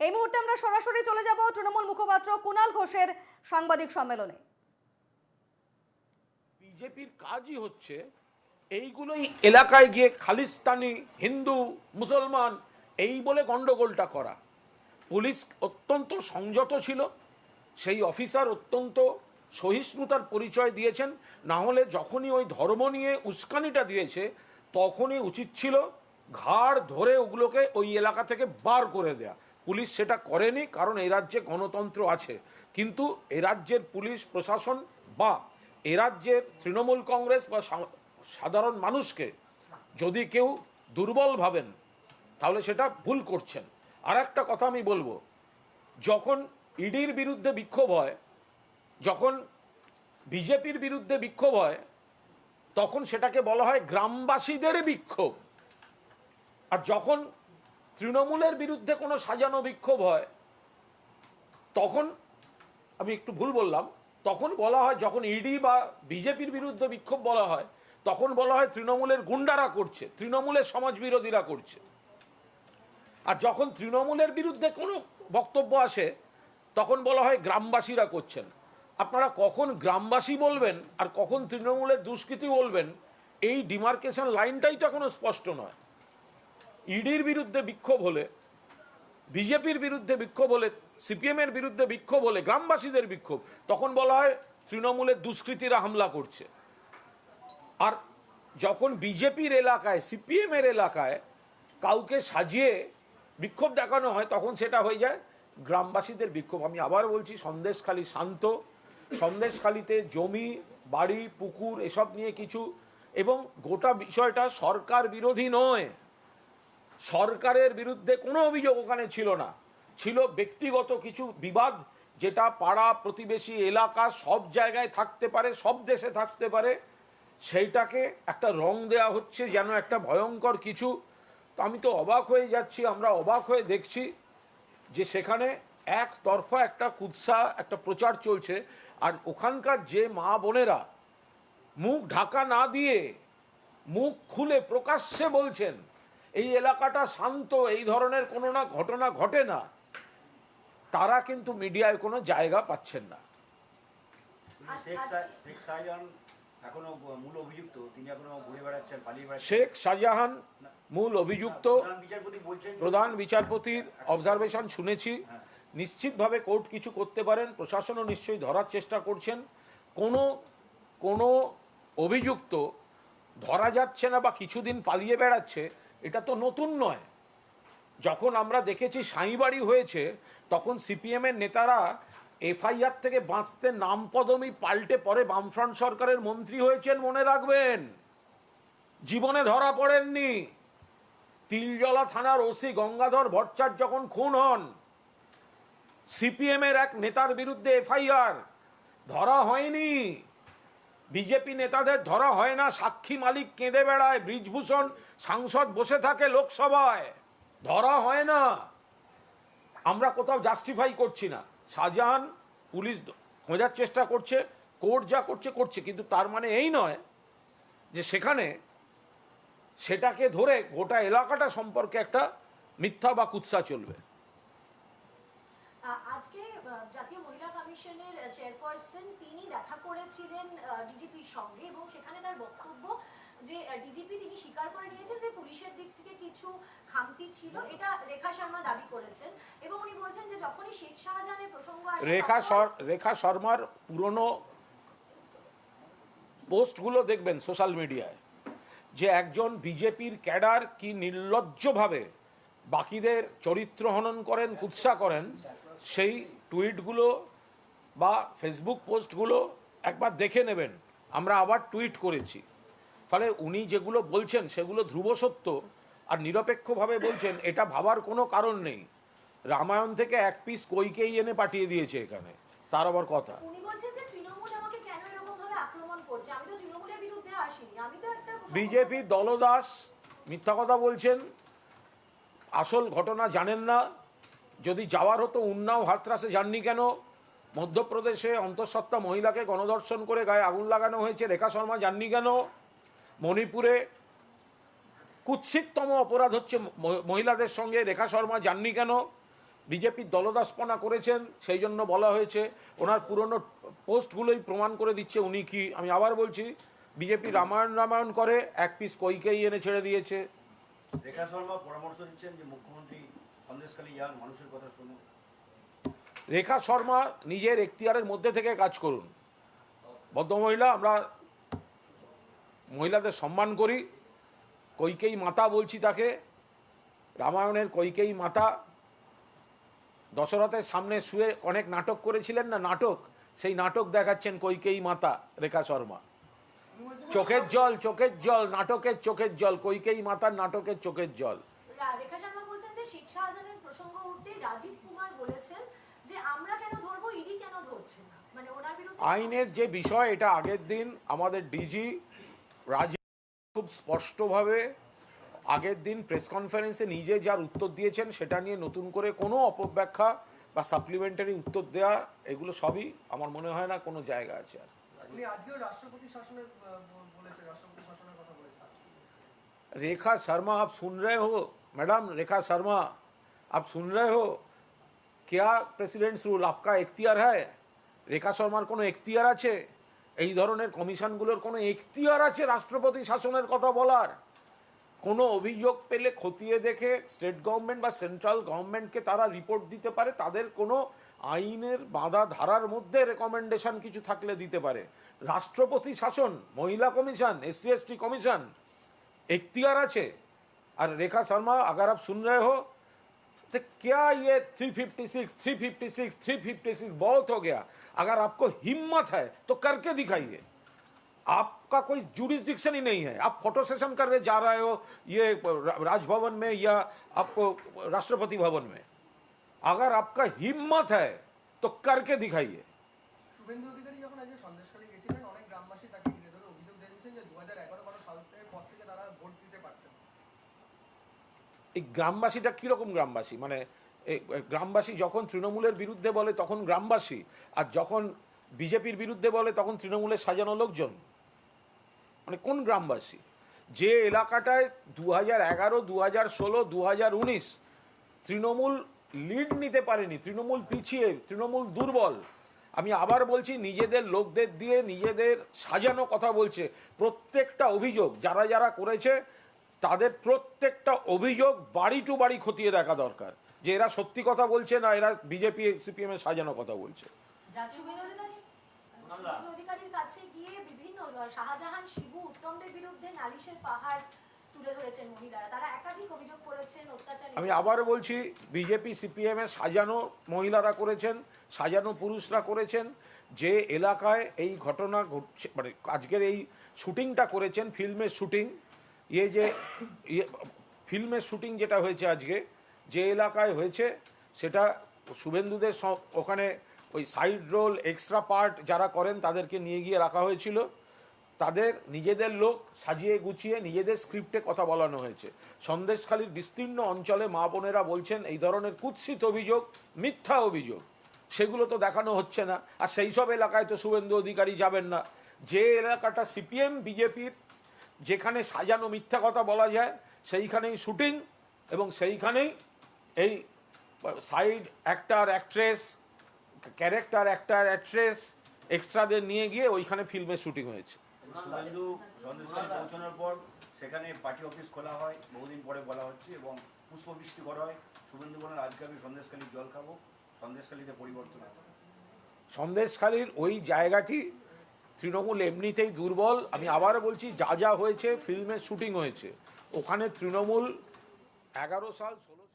এই মুহূর্তে আমরা সরাসরি চলে যাব তৃণমূল মুখপাত্র কুণাল ঘোষের সাংবাদিক সম্মেলনে। বিজেপির কাজই হচ্ছে এইগুলোই এলাকায় গিয়ে খালিস্তানি, হিন্দু, মুসলমান, এই বলে গন্ডগোলটা করা। পুলিশ অত্যন্ত সংযত ছিল, সেই অফিসার অত্যন্ত সহিষ্ণুতার পরিচয় দিয়েছেন, না হলে যখনই ওই ধর্ম নিয়ে উস্কানিটা দিয়েছে, তখনই উচিত ছিল ঘাড় ধরে ওগুলোকে ওই এলাকা থেকে বার করে দেয়া। পুলিশ সেটা করেনি, কারণ এই রাজ্যে গণতন্ত্র আছে। কিন্তু এ রাজ্যের পুলিশ প্রশাসন বা এ রাজ্যের তৃণমূল কংগ্রেস বা সাধারণ মানুষকে যদি কেউ দুর্বল ভাবেন, তাহলে সেটা ভুল করছেন। আর একটা কথা আমি বলব, যখন ইডির বিরুদ্ধে বিক্ষোভ হয়, যখন বিজেপির বিরুদ্ধে বিক্ষোভ হয়, তখন সেটাকে বলা হয় গ্রামবাসীদের বিক্ষোভ। আর যখন তৃণমূলের বিরুদ্ধে কোনো সাজানো বিক্ষোভ হয়, তখন, আমি একটু ভুল বললাম, তখন বলা হয় যখন ইডি বা বিজেপির বিরুদ্ধে বিক্ষোভ বলা হয়, তখন বলা হয় তৃণমূলের গুন্ডারা করছে, তৃণমূলের সমাজ বিরোধীরা করছে। আর যখন তৃণমূলের বিরুদ্ধে কোনো বক্তব্য আসে, তখন বলা হয় গ্রামবাসীরা করছেন। আপনারা কখন গ্রামবাসী বলবেন আর কখন তৃণমূলের দুষ্কৃতি বলবেন, এই ডিমার্কেশন লাইনটাই তো এখনও স্পষ্ট নয়। ইডির বিরুদ্ধে বিক্ষোভ হলে, বিজেপির বিরুদ্ধে বিক্ষোভ হলে, সিপিএমের বিরুদ্ধে বিক্ষোভ হলে, গ্রামবাসীদের বিক্ষোভ, তখন বলা হয় তৃণমূলের দুষ্কৃতীরা হামলা করছে। আর যখন বিজেপির এলাকায়, সিপিএমের এলাকায় কাউকে সাজিয়ে বিক্ষোভ দেখানো হয়, তখন সেটা হয়ে যায় গ্রামবাসীদের বিক্ষোভ। আমি আবার বলছি, সন্দেশখালী শান্ত, সন্দেশখালীতে জমি, বাড়ি, পুকুর, এসব নিয়ে কিছু, এবং গোটা বিষয়টা সরকার বিরোধী নয়। সরকারের বিরুদ্ধে কোনো অভিযোগ ওখানে ছিল না। ছিল ব্যক্তিগত কিছু বিবাদ, যেটা পাড়া, প্রতিবেশী এলাকা সব জায়গায় থাকতে পারে, সব দেশে থাকতে পারে। সেইটাকে একটা রং দেয়া হচ্ছে, যেন একটা ভয়ঙ্কর কিছু। তো আমি তো অবাক হয়ে যাচ্ছি, আমরা অবাক হয়ে দেখছি যে সেখানে এক একতরফা একটা কুৎসা, একটা প্রচার চলছে। আর ওখানকার যে মা বোনেরা মুখ ঢাকা না দিয়ে মুখ খুলে প্রকাশ্যে বলছেন এই এলাকাটা শান্ত এই ধরনের কোনো না ঘটনা ঘটে না। তারা কিন্তু মিডিয়ায় কোনো জায়গা পাচ্ছেন না। শেখ শাহজাহান মূল অভিযুক্ত প্রধান প্রধান বিচারপতির অবজারভেশন শুনেছি। নিশ্চিতভাবে কোর্ট কিছু করতে পারেন প্রশাসনও নিশ্চয়ই ধরার চেষ্টা করছেন। কোনো কোনো অভিযুক্ত ধরা যাচ্ছে না বা কিছুদিন পালিয়ে বেড়াচ্ছে এটা তো নতুন নয়। যখন আমরা দেখেছি সাঁইবাড়ি হয়েছে, তখন সিপিএমের নেতারা এফআইআর থেকে বাঁচতে নাম পদমি পাল্টে পরে বামফ্রন্ট সরকারের মন্ত্রী হয়েছেন মনে রাখবেন। জীবনে ধরা পড়েননি। তিলজলা থানার ওসি গঙ্গাধর ভট্টাচার্য যখন খুন হন সিপিএম এর এক নেতার বিরুদ্ধে এফআইআর, ধরা হয়নি। বিজেপি নেতাদের ধরা হয় না, সাক্ষী মালিক কেঁদে বেড়ায়, ব্রিজভূষণ, সাংসদ বসে থাকে লোকসভায়। ধরা হয় না। আমরা কোথাও জাস্টিফাই করছি না। শাহজাহান পুলিশ খোঁজার চেষ্টা করছে, কোর্ট যা করছে করছে। কিন্তু তার মানে এই নয় যে সেখানে সেটাকে ধরে গোটা এলাকাটা সম্পর্কে একটা মিথ্যা বা কুৎসা চলবে। আজকে জাতীয় মহিলা কমিশনের চেয়ারপারসন তিনি দেখা করেছিলেন ডিজিপির সঙ্গে এবং সেখানে তার বক্তব্য যে ডিজিপি তিনি স্বীকার করে নিয়েছেন যে পুলিশের দিক থেকে কিছু খামতি ছিল। এটা রেখা শর্মা দাবি করেছেন এবং উনি বলছেন যে যখনই শেখ শাহজাহানের প্রসঙ্গ আসে রেখা রেখা শর্মার পুরনো পোস্টগুলো দেখবেন সোশ্যাল মিডিয়ায় যে একজন বিজেপির ক্যাডার কি নির্লজ্জভাবে বাকিদের চরিত্র হনন করেন কুৎসা করেন সেই টুইটগুলো বা ফেসবুক পোস্টগুলো একবার দেখে নেবেন। আমরা আবার টুইট করেছি। ফলে উনি যেগুলো বলছেন সেগুলো ধ্রুব সত্য আর নিরপেক্ষভাবে বলছেন এটা ভাবার কোনো কারণ নেই। রামায়ণ থেকে এক পিস কইকেই এনে পাঠিয়ে দিয়েছে এখানে। তার আবার কথা। বিজেপি দলদাস মিথ্যা কথা বলছেন। আসল ঘটনা জানেন না। যদি যাওয়ার হতো উন্নাও হাতরাসে, যাননি কেন? মধ্যপ্রদেশে অন্তঃসত্ত্বা মহিলাকে গণধর্ষণ করে গায়ে আগুন লাগানো হয়েছে, রেখা শর্মা যাননি কেন? মণিপুরে কুৎসিততম অপরাধ হচ্ছে মহিলাদের সঙ্গে, রেখা শর্মা যাননি কেন? বিজেপির দলদাসপনা করেছেন, সেই জন্য বলা হয়েছে, ওনার পুরনো পোস্টগুলোই প্রমাণ করে দিচ্ছে উনি কি। আমি আবার বলছি, বিজেপি রামায়ণ রামায়ণ করে, এক পিস কইকেই এনে ছেড়ে দিয়েছে। রেখা শর্মা পরামর্শ দিচ্ছেন যে মুখ্যমন্ত্রী রেখা শর্মা নিজের এখতিয়ারের মধ্যে থেকে কাজ করুন। ভদ্রমহিলা আমরা মহিলাদের সম্মান করি। কৈকেই মাতা বলছি তাকে। রামায়ণের কৈকেই মাতা। দশরথের সামনে শুয়ে অনেক নাটক করেছিলেন না নাটক? সেই নাটক দেখাচ্ছেন কৈকেই মাতা রেখা শর্মা। চোখের জল চোখের জল নাটকের চোখের জল কৈকেই মাতার নাটকের চোখের জল। শেখ শাহজাহানের প্রসঙ্গ উঠতে রাজীব কুমার বলেছেন যে আমরা কেন ধরবো ইডি কেন ধরছে না মানে ওনার বিরুদ্ধে আইনের যে বিষয় এটা আগের দিন আমাদের ডিজি রাজীব খুব স্পষ্টভাবে আগের দিন প্রেস কনফারেন্সে নিজে যার উত্তর দিয়েছেন সেটা নিয়ে নতুন করে কোনো অপব্যাখ্যা বা সাপ্লিমেন্টারি উত্তর দেওয়া এগুলো সবই আমার মনে হয় না কোনো জায়গা আছে আর উনি আজকেও রাষ্ট্রপতি শাসনের আহ, ব- বলেছে রাষ্ট্রপতি শাসনের কথা বলেছে रेखा शर्मा आप सुन रहे हो मैडम रेखा शर्मा आप सुन रहे हो क्या প্রেসিডেন্টস রুল आपका এখতিয়ার है রেখা শর্মার কোনো এখতিয়ার আছে এই ধরনের কমিশনগুলোর কোনো এখতিয়ার আছে রাষ্ট্রপতি শাসনের কথা বলার কোনো অভিযোগ পেলে খতিয়ে দেখে স্টেট গভর্নমেন্ট বা সেন্ট্রাল গভর্নমেন্টকে তারা রিপোর্ট দিতে পারে তাদের কোনো আইনের বাঁধা ধারার মধ্যে রেকমেন্ডেশন কিছু থাকলে দিতে পারে রাষ্ট্রপতি শাসন মহিলা কমিশন এসসি এসটি কমিশন इख्तियार আছে और रेखा शर्मा अगर आप सुन रहे हो तो क्या ये 356 356 356 बहुत हो गया अगर आपको हिम्मत है तो करके दिखाइए आपका कोई जुरिस्डिक्शन ही नहीं है आप फोटो सेशन करने जा रहे हो ये राजभवन में या आपको राष्ट्रपति भवन में अगर आपका हिम्मत है तो करके दिखाइए শুভেন্দু অধিকারী যখন আজকে সন্দেশখালী এই গ্রামবাসীটা কীরকম গ্রামবাসী? মানে গ্রামবাসী যখন তৃণমূলের বিরুদ্ধে বলে তখন গ্রামবাসী, আর যখন বিজেপির বিরুদ্ধে বলে তখন তৃণমূলের সাজানো লোকজন? মানে কোন গ্রামবাসী? যে এলাকাটায় দু হাজার এগারো দু হাজার ষোলো দু হাজার উনিশ তৃণমূল লিড নিতে পারেনি, তৃণমূল পিছিয়ে, তৃণমূল দুর্বল, আমি আবার বলছি নিজেদের লোকদের দিয়ে নিজেদের সাজানো কথা বলছে। প্রত্যেকটা অভিযোগ যারা যারা করেছে তাদের প্রত্যেকটা অভিযোগ বাড়ি টু বাড়ি খতিয়ে দেখা দরকার। যে এরা সত্যি কথা বলছে না এরা বিজেপি সিপিএম এর সাজানো কথা বলছে। কাছে গিয়ে বিভিন্ন শাহজাহান শিবু উত্তমদের বিরুদ্ধে নালিশের পাহাড় আমি আবার বলছি বিজেপি সিপিএম এর সাজানো মহিলারা করেছেন সাজানো পুরুষরা করেছেন। যে এলাকায় এই ঘটনা ঘটছে মানে আজকের এই শুটিংটা করেছেন ফিল্মের শুটিং ইয়ে যে ইয়ে ফিল্মের শুটিং যেটা হয়েছে আজকে, যে এলাকায় হয়েছে, সেটা শুভেন্দুদের ওখানে ওই সাইড রোল এক্সট্রা পার্ট যারা করেন, তাদেরকে নিয়ে গিয়ে রাখা হয়েছিল। তাদের নিজেদের লোক সাজিয়ে গুছিয়ে নিজেদের স্ক্রিপ্টে কথা বলানো হয়েছে। সন্দেশখালীর বিস্তীর্ণ অঞ্চলে মা বোনেরা বলছেন, এই ধরনের কুৎসিত অভিযোগ, মিথ্যা অভিযোগ, সেগুলো তো দেখানো হচ্ছে না। আর সেই সব এলাকায় তো শুভেন্দু অধিকারী যাবেন না। যে এলাকাটা সিপিএম বিজেপির যেখানে সাজানো মিথ্যা কথা বলা যায় সেইখানেই শুটিং এবং সেইখানেই এই side actor actress character actor actress এক্সট্রাদের নিয়ে গিয়ে ওইখানে ফিল্মের শুটিং হয়েছে। পৌঁছানোর পর সেখানে পার্টি অফিস খোলা হয় বহুদিন পরে বলা হচ্ছে এবং পুষ্পবৃষ্টি করা হয়। শুভেন্দু বলেন আজকে আমি সন্দেশখালীর জল খাব সন্দেশখালীতে পরিবর্তন সন্দেশখালীর ওই জায়গাটি তৃণমূল এমনিতেই দুর্বল। আমি আবার বলছি, যা যা হয়েছে ফিল্মের শুটিং হয়েছে। ওখানে তৃণমূল এগারো সাল, ষোলো